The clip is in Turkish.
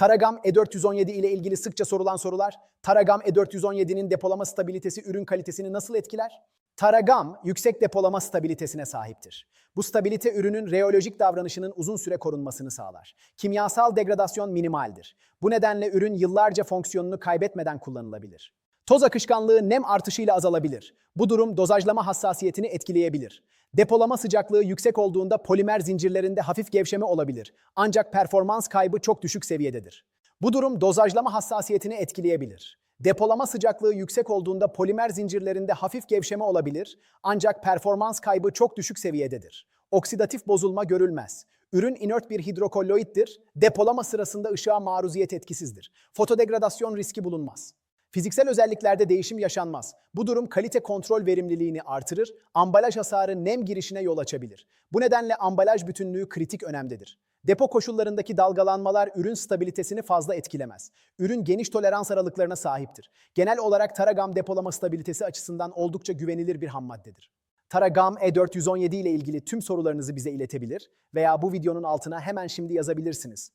Taragam E417 ile ilgili sıkça sorulan sorular. Taragam E417'nin depolama stabilitesi ürün kalitesini nasıl etkiler? Taragam yüksek depolama stabilitesine sahiptir. Bu stabilite ürünün reolojik davranışının uzun süre korunmasını sağlar. Kimyasal degradasyon minimaldir. Bu nedenle ürün yıllarca fonksiyonunu kaybetmeden kullanılabilir. Toz akışkanlığı nem artışıyla azalabilir. Bu durum dozajlama hassasiyetini etkileyebilir. Depolama sıcaklığı yüksek olduğunda polimer zincirlerinde hafif gevşeme olabilir. Ancak performans kaybı çok düşük seviyededir. Bu durum dozajlama hassasiyetini etkileyebilir. Depolama sıcaklığı yüksek olduğunda polimer zincirlerinde hafif gevşeme olabilir. Ancak performans kaybı çok düşük seviyededir. Oksidatif bozulma görülmez. Ürün inert bir hidrokolloittir. Depolama sırasında ışığa maruziyet etkisizdir. Fotodegradasyon riski bulunmaz. Fiziksel özelliklerde değişim yaşanmaz. Bu durum kalite kontrol verimliliğini artırır, ambalaj hasarı nem girişine yol açabilir. Bu nedenle ambalaj bütünlüğü kritik önemdedir. Depo koşullarındaki dalgalanmalar ürün stabilitesini fazla etkilemez. Ürün geniş tolerans aralıklarına sahiptir. Genel olarak Taragam depolama stabilitesi açısından oldukça güvenilir bir hammaddedir. Taragam E417 ile ilgili tüm sorularınızı bize iletebilir veya bu videonun altına hemen şimdi yazabilirsiniz.